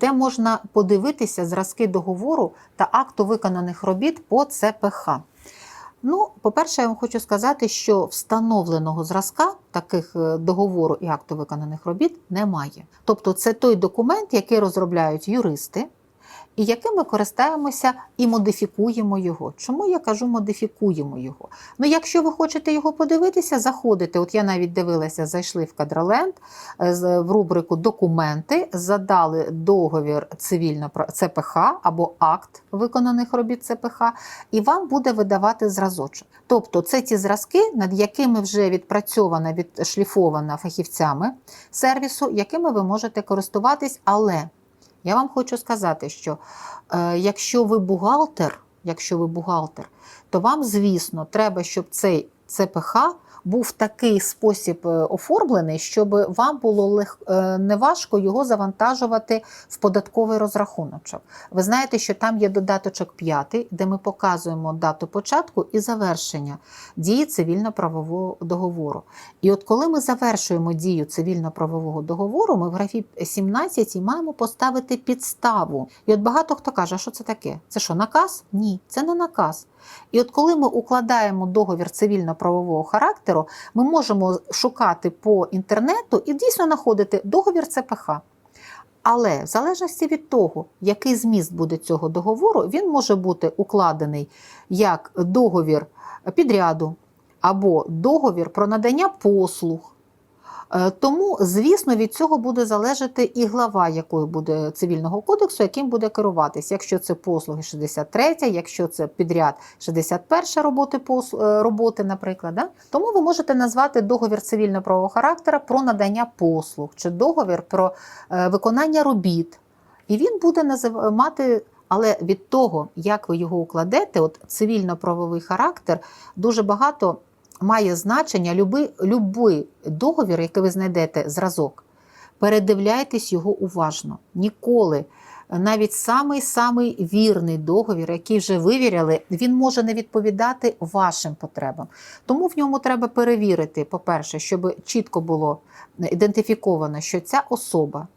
де можна подивитися зразки договору та акту виконаних робіт по ЦПХ. Ну, по-перше, я вам хочу сказати, що встановленого зразка таких е, договору і акту виконаних робіт немає. Тобто, це той документ, який розробляють юристи, і яким ми користаємося і модифікуємо його. Чому я кажу модифікуємо його? Ну, якщо ви хочете його подивитися, заходите. От я навіть дивилася, зайшли в Кадроленд е, в рубрику Документи, задали договір цивільно ЦПХ або акт виконаних робіт ЦПХ, і вам буде видавати зразочок. Тобто, це ті зразки, над якими вже відпрацьована, відшліфована фахівцями сервісу, якими ви можете користуватись, але я вам хочу сказати, що е, якщо ви бухгалтер, якщо ви бухгалтер, то вам, звісно, треба, щоб цей ЦПХ був такий спосіб е, оформлений, щоб вам було лег... е, неважко його завантажувати в податковий розрахуночок. Ви знаєте, що там є додаточок 5, де ми показуємо дату початку і завершення дії цивільно-правового договору. І от коли ми завершуємо дію цивільно-правового договору, ми в графі 17 маємо поставити підставу. І от багато хто каже, а що це таке? Це що, наказ? Ні, це не наказ. І от коли ми укладаємо договір цивільно-правового характеру, ми можемо шукати по інтернету і дійсно знаходити договір ЦПХ. Але в залежності від того, який зміст буде цього договору, він може бути укладений як договір підряду або договір про надання послуг. Е, Тому, звісно, від цього буде залежати і глава, якою буде цивільного кодексу, яким буде керуватись. Якщо це послуги 63, якщо це підряд 61 роботи, е, роботи наприклад. Да? Тому ви можете назвати договір цивільно-правового характера про надання послуг чи договір про е, виконання робіт. І він буде назив... мати. Але від того, як ви його укладете, от цивільно-правовий характер дуже багато має значення любий договір, який ви знайдете зразок. Передивляйтесь його уважно. Ніколи. Навіть самий самий вірний договір, який вже вивіряли, він може не відповідати вашим потребам. Тому в ньому треба перевірити, по-перше, щоб чітко було ідентифіковано, що ця особа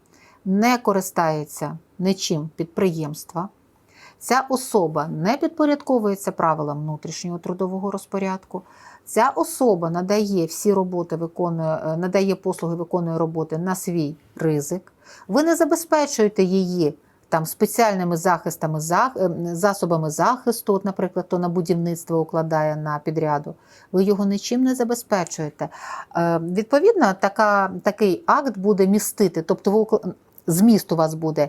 не користається нічим підприємства. Ця особа не підпорядковується правилам внутрішнього трудового розпорядку. Ця особа надає всі роботи, виконує, е, надає послуги, виконує роботи на свій ризик. Ви не забезпечуєте її там спеціальними захистами, е, засобами захисту, от, наприклад, то на будівництво укладає на підряду. Ви його нічим не забезпечуєте. Е, Відповідно, така, такий акт буде містити, тобто зміст у вас буде